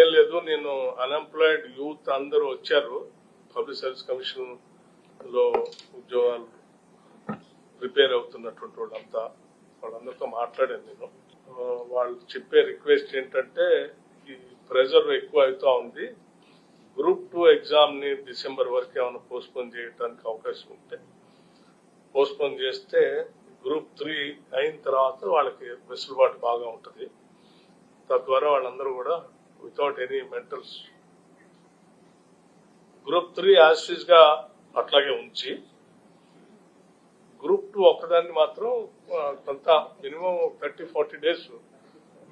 ఏం లేదు నేను అన్ఎంప్లాయిడ్ యూత్ అందరూ వచ్చారు. పబ్లిక్ సర్వీస్ కమిషన్లో ఉద్యోగాలు ప్రిపేర్ అవుతున్నటువంటి వాళ్ళంతా వాళ్ళందరితో మాట్లాడాను నేను. వాళ్ళు చెప్పే రిక్వెస్ట్ ఏంటంటే ఈ ప్రెజర్ ఎక్కువ అవుతా ఉంది. గ్రూప్ టూ ఎగ్జామ్ని డిసెంబర్ వరకు ఏమైనా పోస్ట్పోన్ చేయడానికి అవకాశం ఉంటే పోస్ట్పోన్ చేస్తే గ్రూప్ త్రీ అయిన తర్వాత వాళ్ళకి వెసులుబాటు బాగా ఉంటుంది. తద్వారా వాళ్ళందరూ కూడా without any mentals group three యాసిస్గా అట్లాగే ఉంచి గ్రూప్ టూ ఒక్కదాన్ని మాత్రం కొంత minimum thirty forty days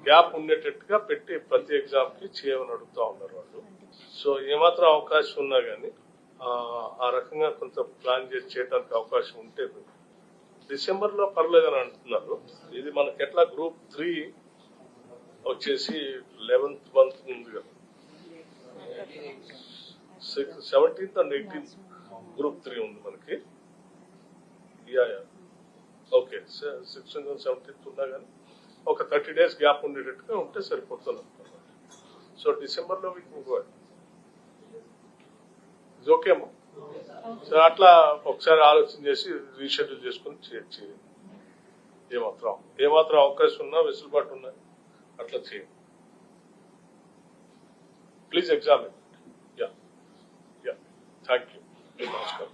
gap ఉండేటట్టుగా పెట్టి ప్రతి ఎగ్జామ్కి చేయమని అడుగుతా ఉన్నారు వాళ్ళు. సో ఏమాత్రం అవకాశం ఉన్నా గానీ ఆ, ఆ రకంగా కొంత ప్లాన్ చేసి చేయడానికి అవకాశం ఉంటే డిసెంబర్లో పర్లేదని అంటున్నారు. ఇది మనకి ఎట్లా గ్రూప్ త్రీ వచ్చేసి లెవెన్త్ మంత్ ఉంది కదా seventeenth and eighteenth group three ఉంది మనకి. Yeah yeah okay sixteenth seventeenth ఉన్నా కానీ ఒక థర్టీ డేస్ గ్యాప్ ఉండేటట్టుగా ఉంటే సరిపోతుంది అనుకున్నాను సో డిసెంబర్లో మీకు ఇది ఓకే అమ్మా? సో అట్లా ఒకసారి ఆలోచన చేసి రీషెడ్యూల్ చేసుకుని చేయండి. ఏమాత్రం ఏమాత్రం అవకాశం ఉన్నా వెసులుబాటు ఉన్నా అట్లా చేయండి. Please examine yeah yeah thank you నమస్కారం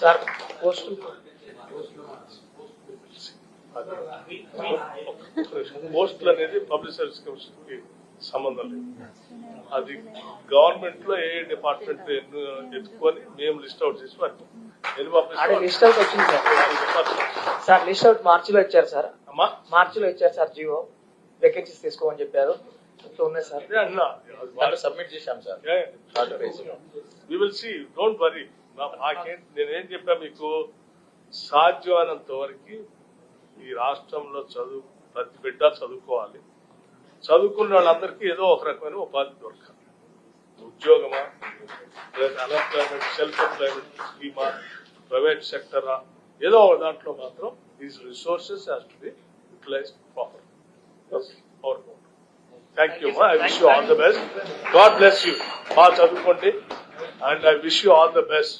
సార్ పోస్ట్ పోస్టులు అనేది పబ్లిక్ సర్వీస్ కమిషన్కి సంబంధం లేదు అది గవర్నమెంట్లో ఏ డిపార్ట్మెంట్ ఎత్తుకొని మేము లిస్ట్ అవుట్ చేసి వారికి ఎన్ని ఆడే పంపిస్తాం లిస్ట్ అవుట్ వచ్చింది సార్. సార్ లిస్ట్ అవుట్ మార్చిలో ఇచ్చారు సార్. అమ్మా. మార్చిలో ఇచ్చారు సార్ జియో వేకెన్సీస్ తీసుకోమని చెప్పారు. ఉన్నాయి సార్. సబ్మిట్ చేశాం sir. We will see don't worry మాకేం నేనేం చెప్పా మీకు? సాధ్యమైనంత వరకు ఈ రాష్ట్రంలో చదువు ప్రతి బిడ్డ చదువుకోవాలి. చదువుకున్న వాళ్ళందరికీ ఏదో ఒక రకమైన ఉపాధి దొరకాలి. ఉద్యోగమా? లేదా అన్ఎంప్లాయ్మెంట్ సెల్ఫ్ ఎంప్లాయ్మెంట్ స్కీమా ప్రైవేట్ సెక్టరా? ఏదో ఒక దాంట్లో మాత్రం these resources has to be utilise proper thank you I wish you all the best god bless you బాగా చదువుకోండి. And I wish you all the best